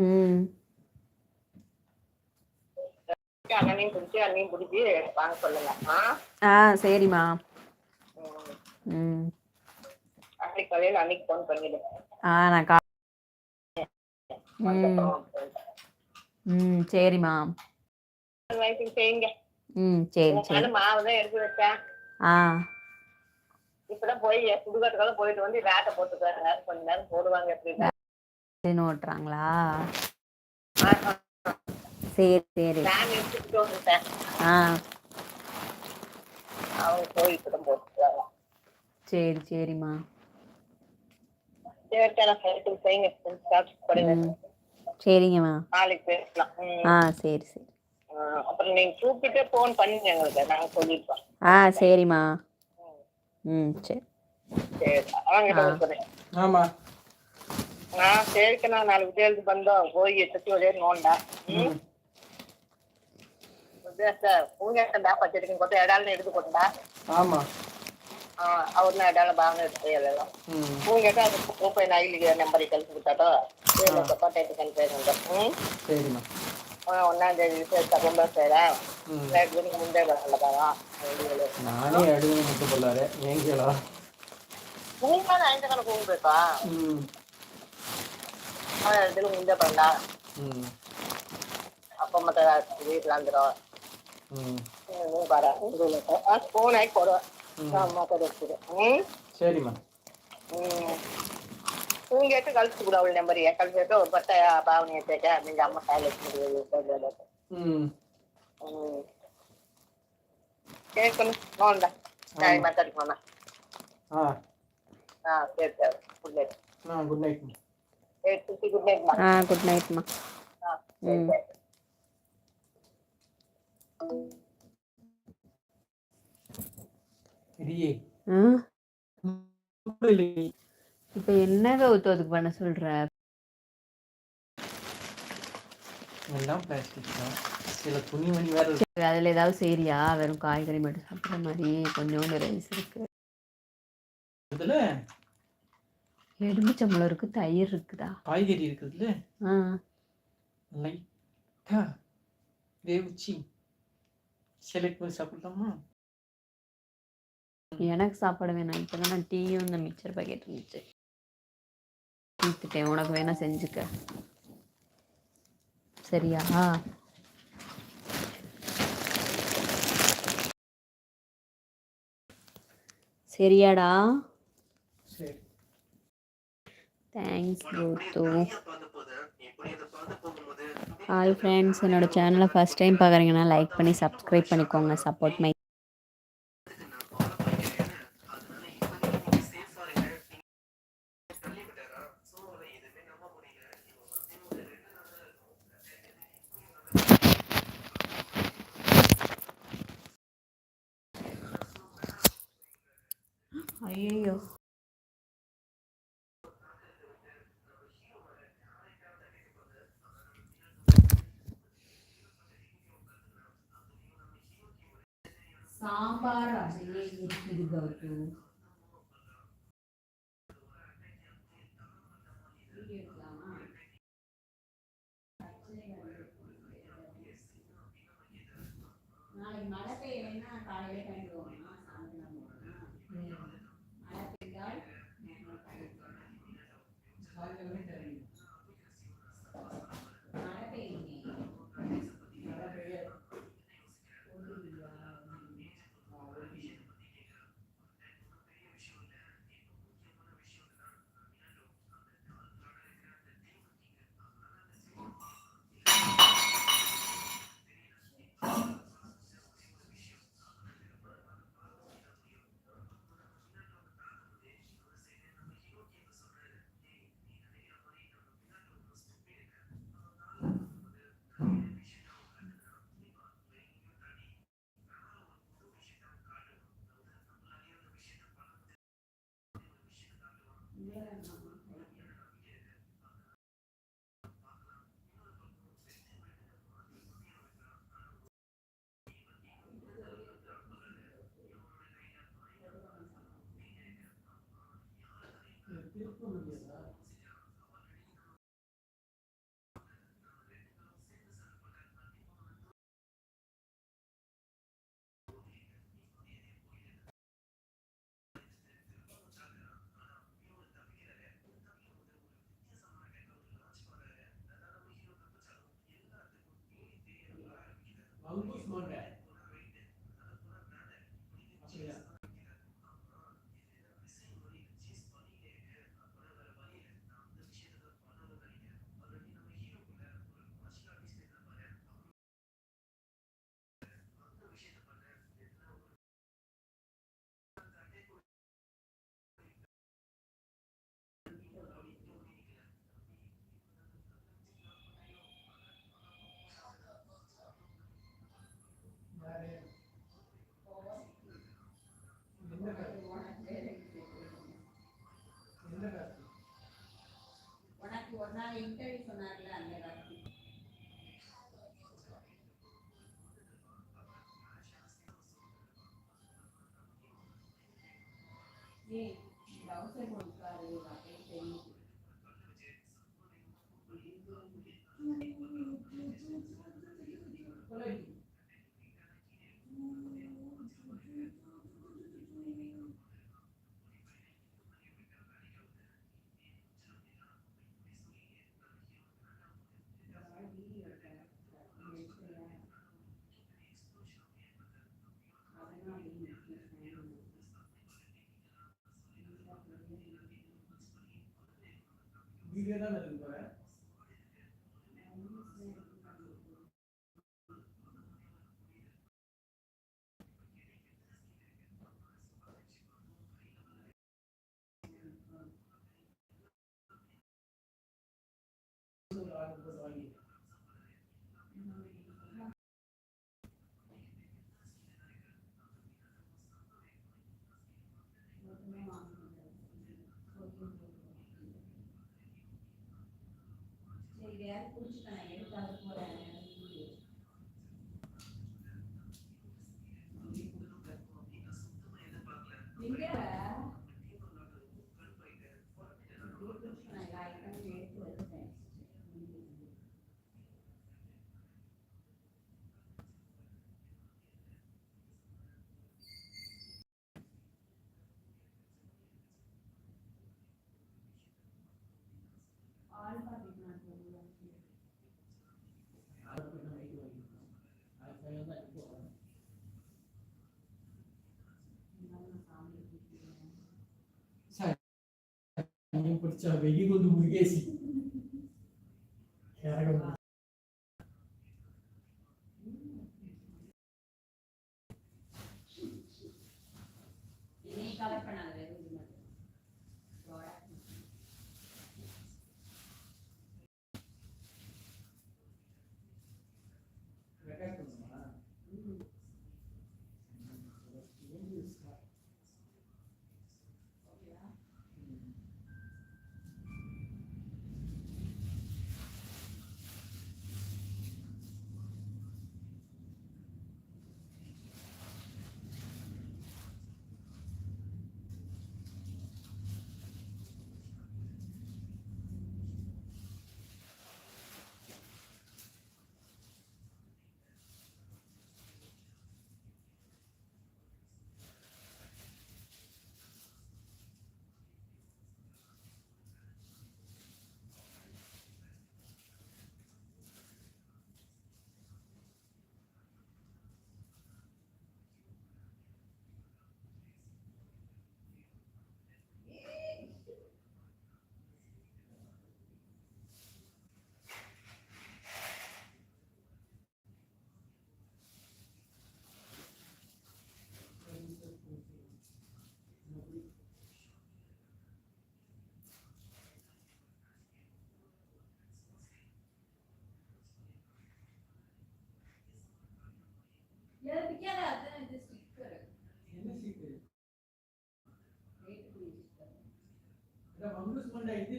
ம். அண்ணனையும் பிடிச்சி அண்ணையும் பிடிச்சி வாங்க சொல்லுங்க. ஆ சரிம்மா. ம். அன்னைக்கு காலையில் அன்னைக்கு ஃபோன் பண்ணிடு ஆ நான் கா ம். சரிம்மா. செய்யுங்க. ம் சரி சரி. நானும் மாவு தான் எடுத்து வச்சேன். ஆ. இப்பதான் போய் சுடுகாட்டுக்கால போயிட்டு வந்து வேட்டை போட்டுக்காங்க. கொஞ்ச நேரம் போடுவாங்க எப்படின்னா. சரின்னு ஓட்டுறாங்களா. சரி சரி. ஆ. சரி சரிம்மா. சரி சரிங்கம்மா. நாளைக்கு பேசலாம். ஆ சரி சரி. அப்புறம் நீங்க கூப்பிட்டு ஃபோன் பண்ணுங்க எங்களுக்கு. நாங்க சொல்லிருப்போம் ஆ சரிம்மா. ம். சரி. சரி ஆமா. ஆ சரிக்கு நான் நாலு விஜயத்து ಬಂದೋ ಹೋಗಿ ಎತ್ತಿ ಒಳ್ಳೆ ನೋಡ ಹ್ಮ್ ಹೂಂಗೆಂಡ ಪಚ್ಚಡಿಗೆ ಗೊತ್ತ ಎಡಾಲ್ನ ಹಿಡಿದು ಕೊಟ್ಟ ஆமா ಅವ್ರನ್ನ ಎಡಾಲ ಭಾವನೆ ಇರ್ತದೆ ಎಲ್ಲ ம் ಹೂಂಗೆಟ ಅದು ರೂಪಾಯಿ ನಾ ಇಲ್ಲಿಗೆ ನಂಬರಿಗೆ ಕಳ್ಸಿ ಬಿಟ್ಟಾಟೋ ಪಟ್ಟೈತೆ ಕಲ್ಪೈತೆ ಹ್ಮ್ சரிம்மா ಒಂದೊಂದು ವಿಷಯ ತಗೊಂಡ ಸೇರ ம் ಎರಡು ದಿನಕ್ಕೆ ಮುಂದೆ அவன் இடத்துல முடிஞ்ச பண்ணா அப்பா அம்மா வீட்டுல இருந்துடும் பாரு போன் ஆகி போடுவேன் அம்மா கூட எடுத்துக்கிறேன். சரிம்மா நீங்க எடுத்து கழிச்சு கூட அவள் நம்பர் ஏன் கழிச்சு ஒரு பத்த பாவனையை கேட்க நீங்க அம்மா கையில எடுத்துக்கிட்டு கேட்கணும் நோண்டா நாளைக்கு மாத்தாடி போனா ஆ. சரி sir. Good night good night ஆ குட் நைட்மா ம். இப்போ என்ன கவுத்து அதுக்கு பண்ண சொல்ற? எல்லாம் பிளாஸ்டிக் தான். சில துணிமணி வேற இருக்கு. சரி, அதுல ஏதாவது சரியா? வெறும் காய்கறி மட்டும் சாப்பிட்ற மாதிரி கொஞ்சோண்டு ரைஸ் இருக்கு. எலுமிச்சம்பழம் இருக்கு தயிர் இருக்குதா? காய்கறி இருக்குதுல்ல? ஆ. லைட்டா வேவிச்சு செலக்ட் பண்ணி சாப்பிடலாமா? எனக்கு சாப்பாடு வேணாம். இப்போ தான் நான் டீயும் இந்த மிக்சர் பாக்கெட் இருந்துச்சு. தீர்த்துட்டேன் உனக்கு வேணா செஞ்சுக்க. சரியா? சரியாடா. சரி. தேங்க்ஸ் கோத்து ஹாய் ஃப்ரெண்ட்ஸ் என்னோட சேனலை ஃபஸ்ட் டைம் பார்க்குறீங்கன்னா லைக் பண்ணி சப்ஸ்கிரைப் பண்ணிக்கோங்க சப்போர்ட் மை ಸಾಂಬಾರ ಆಸೆಯೇ ಹೆಚ್ಚಿರುಗವತ್ತು sonar enter y sonar Anh. por pode te abrir do burguês.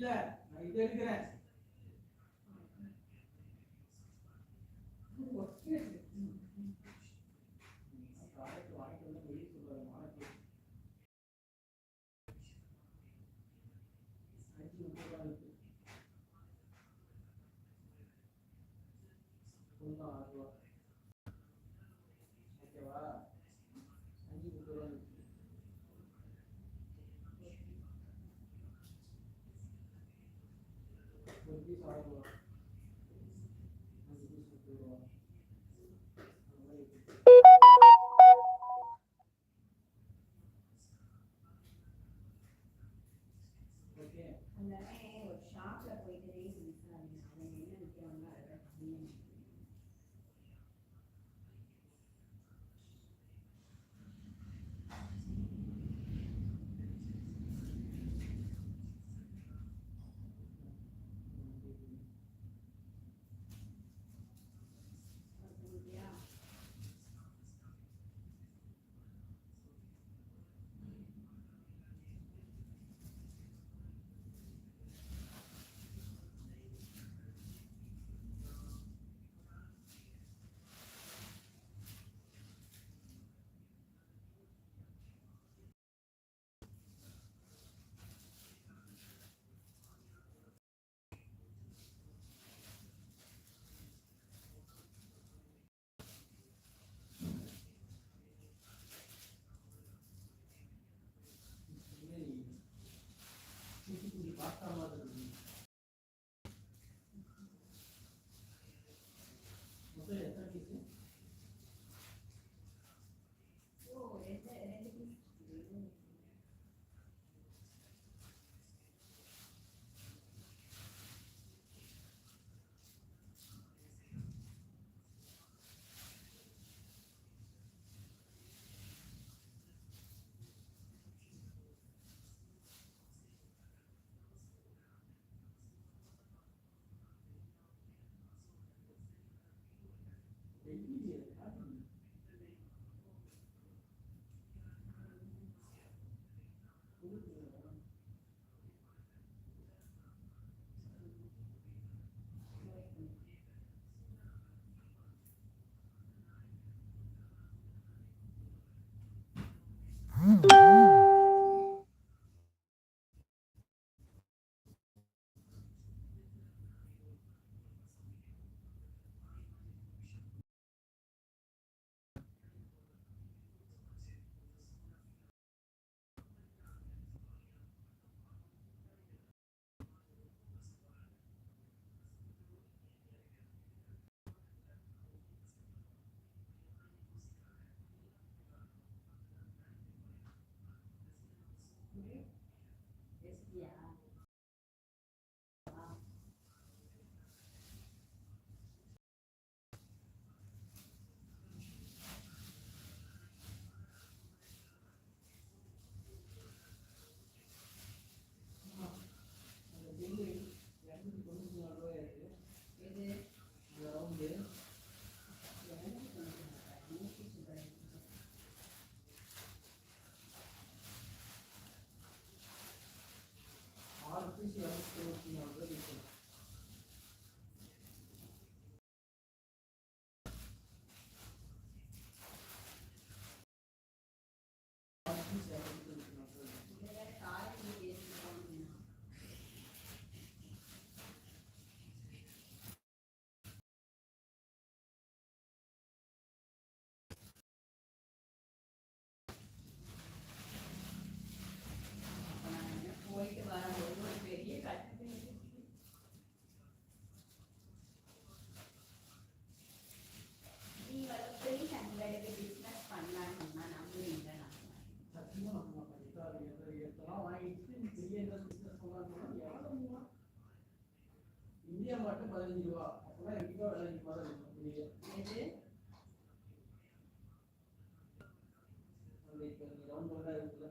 with the neither 你啥工作？immediate 那个你王哥在屋